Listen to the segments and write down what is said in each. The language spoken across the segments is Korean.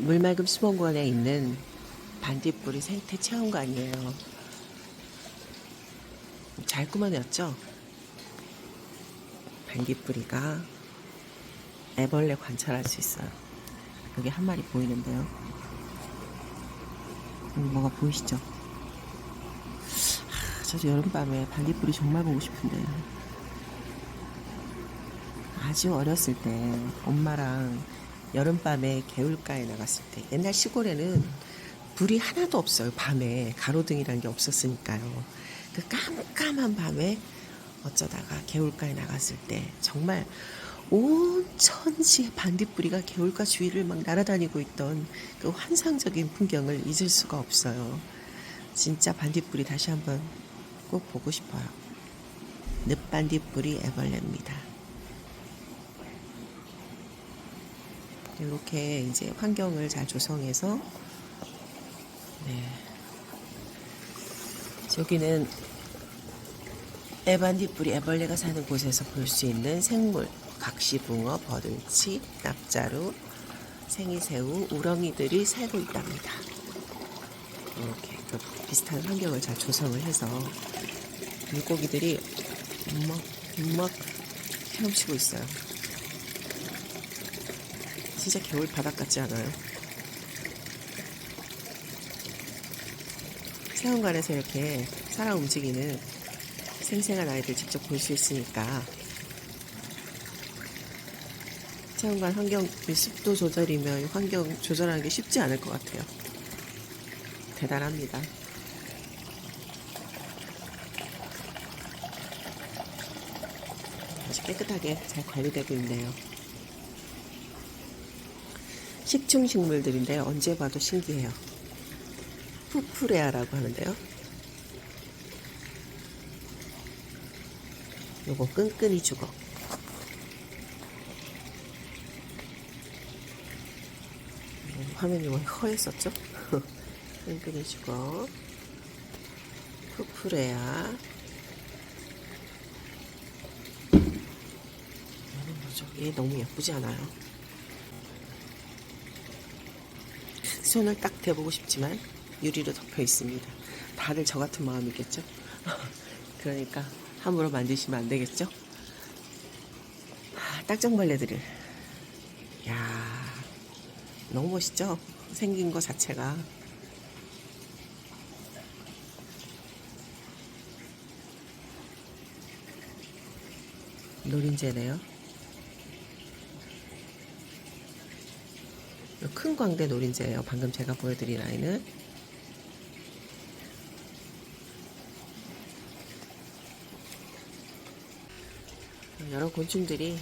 물맑음 수목원에 있는 반딧불이 생태 체험관이에요. 잘 꾸며냈죠? 반딧불이가 애벌레 관찰할 수 있어요. 여기 한 마리 보이는데요. 음, 뭐가 보이시죠? 하, 저도 여름밤에 반딧불이 정말 보고 싶은데 아주 어렸을 때 엄마랑 여름밤에 개울가에 나갔을 때 옛날 시골에는 불이 하나도 없어요. 밤에 가로등이라는 게 없었으니까요. 그 깜깜한 밤에 어쩌다가 개울가에 나갔을 때 정말 온 천지의 반딧불이가 개울가 주위를 막 날아다니고 있던 그 환상적인 풍경을 잊을 수가 없어요. 진짜 반딧불이 다시 한번 꼭 보고 싶어요. 늪반딧불이 애벌레입니다. 이렇게 이제 환경을 잘 조성해서 네. 여기는 애반딧불이 애벌레가 사는 곳에서 볼 수 있는 생물 각시붕어, 버들치, 납자루, 생이새우, 우렁이들이 살고 있답니다. 이렇게 그 비슷한 환경을 잘 조성을 해서 물고기들이 막, 막 헤엄치고 있어요. 진짜 겨울 바닥 같지 않아요? 체험관에서 이렇게 살아 움직이는 생생한 아이들 직접 볼 수 있으니까 체험관 환경 이 습도 조절이면 환경 조절하는 게 쉽지 않을 것 같아요. 대단합니다. 아주 깨끗하게 잘 관리되고 있네요. 식충 식물들인데 언제 봐도 신기해요. 푸프레아라고 하는데요. 요거 끈끈이 죽어. 음, 화면이 뭐 허했었죠? 끈끈이 죽어. 뭐죠? 얘 너무 예쁘지 않아요? 손을 딱 대보고 싶지만 유리로 덮여 있습니다. 다들 저 같은 마음이겠죠? 그러니까 함부로 만드시면 안 되겠죠? 아, 딱정벌레들을. 야 너무 멋있죠? 생긴 거 자체가. 노린재네요. 큰 광대 노린재예요. 방금 제가 보여드린 아이는. 여러 곤충들이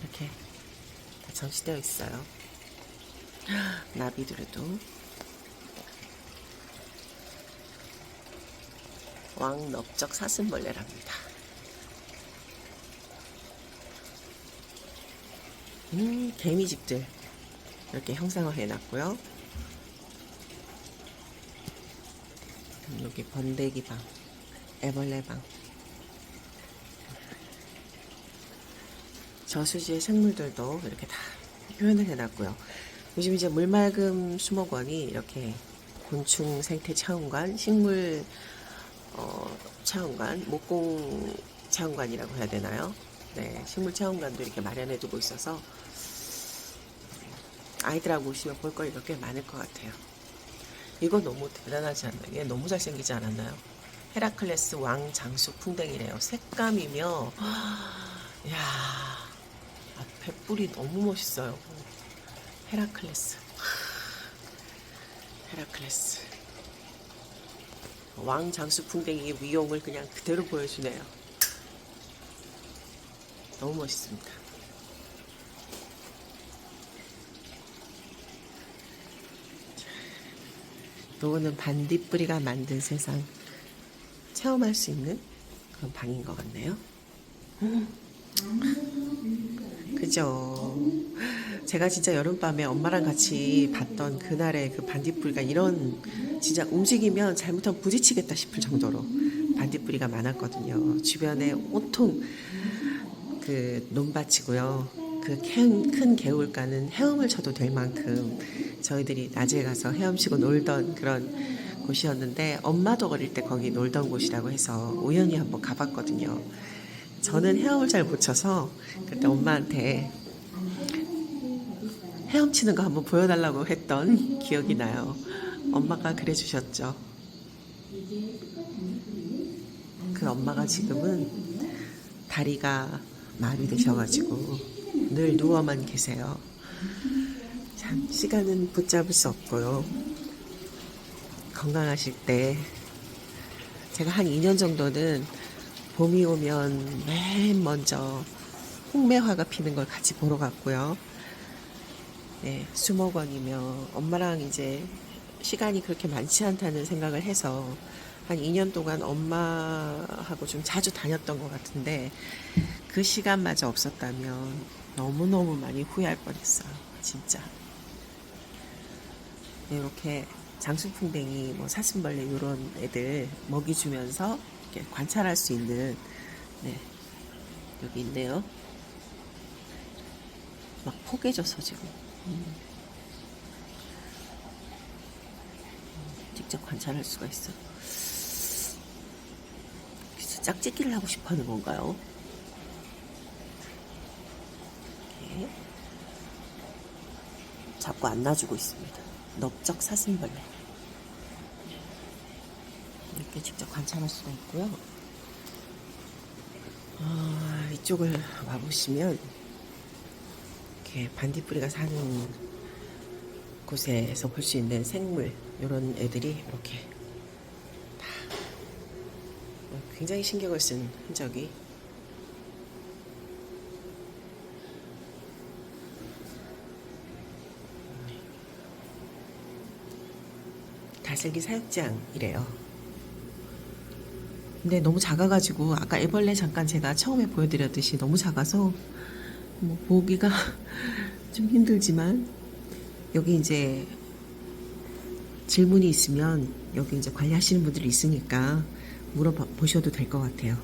이렇게 다 전시되어 있어요. 나비들도 왕넓적 사슴벌레랍니다. 음, 개미집들 이렇게 형상화 해놨고요. 음, 여기 번데기 방, 애벌레 방. 저수지의 생물들도 이렇게 다 표현을 해놨고요. 요즘 이제 물맑음 수목원이 이렇게 곤충 생태 체험관, 식물 어, 체험관, 목공 체험관이라고 해야 되나요? 네, 식물 체험관도 이렇게 마련해 두고 있어서 아이들하고 오시면 볼 거리가 꽤 많을 것 같아요. 이거 너무 대단하지 않나요? 얘 너무 잘생기지 않았나요? 헤라클레스 왕 장수 풍뎅이래요. 색감이며, 이야, 아, 뱃불이 너무 멋있어요. 헤라클레스. 헤라클레스. 왕 장수 풍뎅이의 위용을 그냥 그대로 보여주네요. 너무 멋있습니다. 요거는 반딧불이가 만든 세상 체험할 수 있는 그런 방인 것 같네요. 그죠. 제가 진짜 여름밤에 엄마랑 같이 봤던 그날의 그 반딧불이가 이런 진짜 움직이면 잘못하면 부딪히겠다 싶을 정도로 반딧불이가 많았거든요. 주변에 온통 그 논밭이고요. 그 큰 개울가는 헤엄을 쳐도 될 만큼 저희들이 낮에 가서 헤엄치고 놀던 그런 곳이었는데 엄마도 어릴 때 거기 놀던 곳이라고 해서 우연히 한번 가봤거든요. 저는 헤엄을 잘 못 쳐서 그때 엄마한테 헤엄치는 거 한번 보여달라고 했던 기억이 나요. 엄마가 그래 주셨죠. 그 엄마가 지금은 다리가 마비되셔가지고 늘 누워만 계세요. 참 시간은 붙잡을 수 없고요. 건강하실 때 제가 한 2년 정도는 봄이 오면 맨 먼저 홍매화가 피는 걸 같이 보러 갔고요. 네, 수목원이며 엄마랑 이제 시간이 그렇게 많지 않다는 생각을 해서 한 2년 동안 엄마하고 좀 자주 다녔던 것 같은데 그 시간마저 없었다면 너무너무 많이 후회할 뻔했어요. 진짜. 네, 이렇게 장수풍뎅이, 뭐 사슴벌레 이런 애들 먹이 주면서 이렇게 관찰할 수 있는 네, 여기 있네요. 막 포개져서 지금 음. 직접 관찰할 수가 있어. 글쎄, 짝짓기를 하고 싶어하는 건가요? 이렇게 자꾸 안 놔주고 있습니다. 넓적 사슴벌레. 이렇게 직접 관찰할 수가 있고요. 아, 이쪽을 와보시면 이렇게 반딧불이가 사는 곳에서 볼 수 있는 생물 이런 애들이 이렇게 다 굉장히 신경을 쓴 흔적이 다슬기 사육장이래요. 근데 너무 작아가지고 아까 애벌레 잠깐 제가 처음에 보여드렸듯이 너무 작아서 뭐 보기가 좀 힘들지만 여기 이제 질문이 있으면 여기 이제 관리하시는 분들이 있으니까 물어보셔도 될 것 같아요.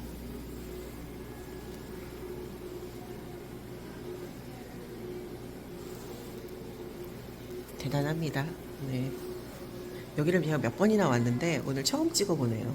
대단합니다. 네. 여기를 제가 몇 번이나 왔는데 오늘 처음 찍어보네요.